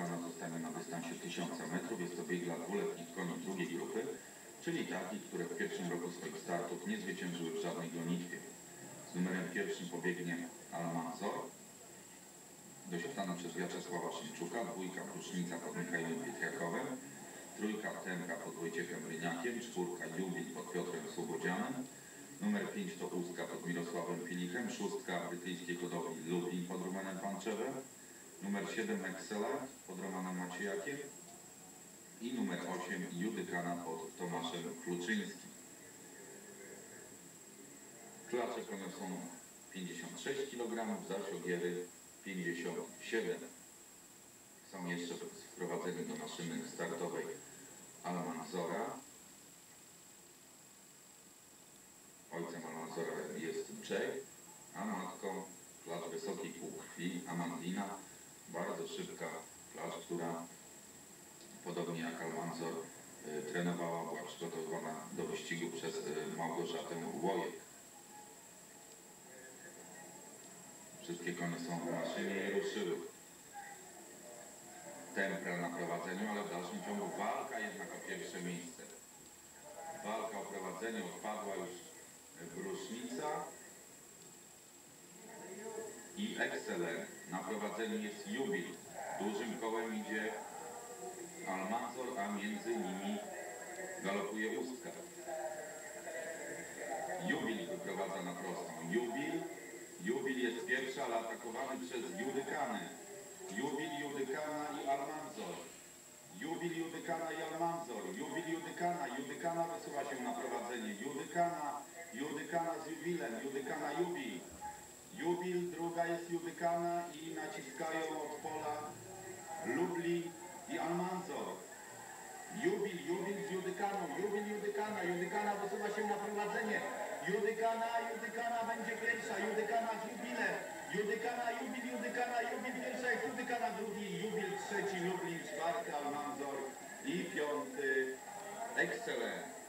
wygrana zostanie na dystansie 1000 metrów. Jest to bieg dla dwuletnich koni drugiej grupy, czyli takich, które w pierwszym roku swoich startów nie zwyciężyły w żadnej gonitwie. Z numerem pierwszym pobiegnie Almanzor, dosiadana przez Wiaczesława Szymczuka, dwójka Prusznica pod Michałem Pietriakowem, trójka Temka pod Wojciechem Ryniakiem, czwórka Jubil pod Piotrem Słobodzianem, numer 5 to Ustka pod Mirosławem Filichem, szóstka brytyjskiej hodowli Lublin pod Romanem Panczewem, numer 7 Excellent pod Romanem Maciejakiem i numer 8 Judykana pod Tomaszem Kluczyńskim. Klacze konia są 56 kg, zaś ogiery 57. Są jeszcze wprowadzeni do maszyny startowej Almanzora. Ojcem Almanzora jest Jay, a matką klacz wysokiej półkrwi Amandina. Bardzo szybka klacz, która podobnie jak Almanzor y, trenowała, była przygotowywana do wyścigu przez y, Małgorzatę Łojek. Wszystkie konie są w maszynie i ruszyły. Tempra na prowadzeniu, ale w dalszym ciągu walka jednak o pierwsze miejsce. Walka o prowadzenie odpadła już Brusznica i Excellent. Na prowadzeniu jest Jubil. Dużym kołem idzie Almanzor, a między nimi galopuje Ustka. Jubil wyprowadza na prostą. Jubil, Jubil jest pierwszy, ale atakowany przez Judykanę. Jubil, Judykana i Almanzor. Jubil, Judykana i Almanzor. Jubil, Judykana. Judykana wysuwa się na prowadzenie. Judykana, Judykana z Jubilem. Judykana, Jubil. Jubil, druga jest Judykana i naciskają od pola Lublin i Almanzor. Jubil, Jubil z Judykaną, Jubil, Judykana, Judykana wysuwa się na prowadzenie. Judykana, Judykana będzie pierwsza, Judykana z Jubilem. Judykana, Jubil, Judykana, Jubil pierwsza jest Judykana drugi, Jubil trzeci, Lublin czwarty, Almanzor i piąty, Excellent.